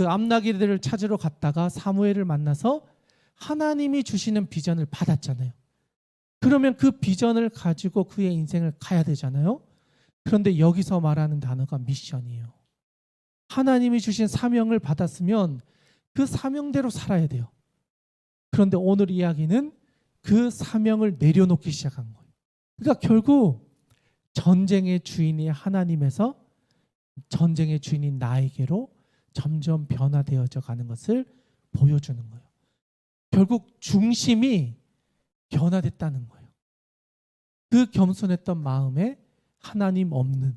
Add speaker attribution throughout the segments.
Speaker 1: 그 암나기들을 찾으러 갔다가 사무엘을 만나서 하나님이 주시는 비전을 받았잖아요. 그러면 그 비전을 가지고 그의 인생을 가야 되잖아요. 그런데 여기서 말하는 단어가 미션이에요. 하나님이 주신 사명을 받았으면 그 사명대로 살아야 돼요. 그런데 오늘 이야기는 그 사명을 내려놓기 시작한 거예요. 그러니까 결국 전쟁의 주인이 하나님에서 전쟁의 주인인 나에게로 점점 변화되어져 가는 것을 보여주는 거예요. 결국 중심이 변화됐다는 거예요. 그 겸손했던 마음에 하나님 없는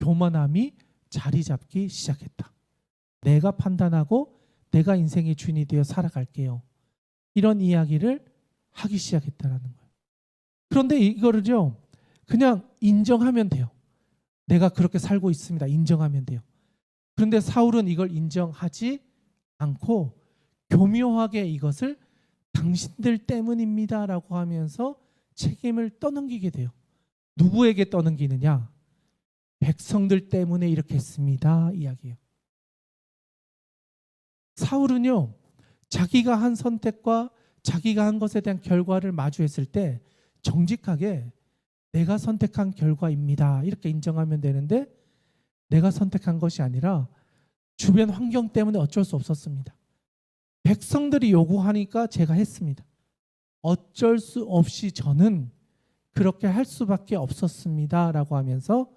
Speaker 1: 교만함이 자리 잡기 시작했다. 내가 판단하고 내가 인생의 주인이 되어 살아갈게요. 이런 이야기를 하기 시작했다라는 거예요. 그런데 이거를요, 그냥 인정하면 돼요. 내가 그렇게 살고 있습니다. 인정하면 돼요. 그런데 사울은 이걸 인정하지 않고 교묘하게 이것을 당신들 때문입니다라고 하면서 책임을 떠넘기게 돼요. 누구에게 떠넘기느냐? 백성들 때문에 이렇게 했습니다. 이야기예요. 사울은요, 자기가 한 선택과 자기가 한 것에 대한 결과를 마주했을 때 정직하게 내가 선택한 결과입니다. 이렇게 인정하면 되는데 내가 선택한 것이 아니라 주변 환경 때문에 어쩔 수 없었습니다. 백성들이 요구하니까 제가 했습니다. 어쩔 수 없이 저는 그렇게 할 수밖에 없었습니다 라고 하면서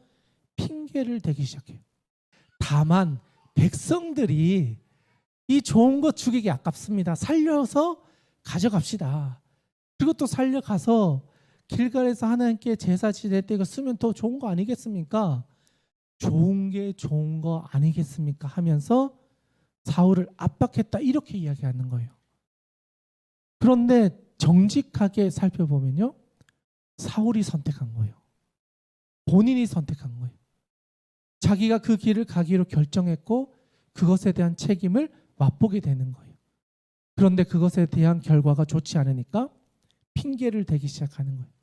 Speaker 1: 핑계를 대기 시작해요. 다만 백성들이 이 좋은 것 죽이기 아깝습니다. 살려서 가져갑시다. 그리고 또 살려가서 길갈에서 하나님께 제사 지낼 때 이거 쓰면 더 좋은 거 아니겠습니까? 좋은 게 좋은 거 아니겠습니까? 하면서 사울을 압박했다 이렇게 이야기하는 거예요. 그런데 정직하게 살펴보면요. 사울이 선택한 거예요. 본인이 선택한 거예요. 자기가 그 길을 가기로 결정했고 그것에 대한 책임을 맛보게 되는 거예요. 그런데 그것에 대한 결과가 좋지 않으니까 핑계를 대기 시작하는 거예요.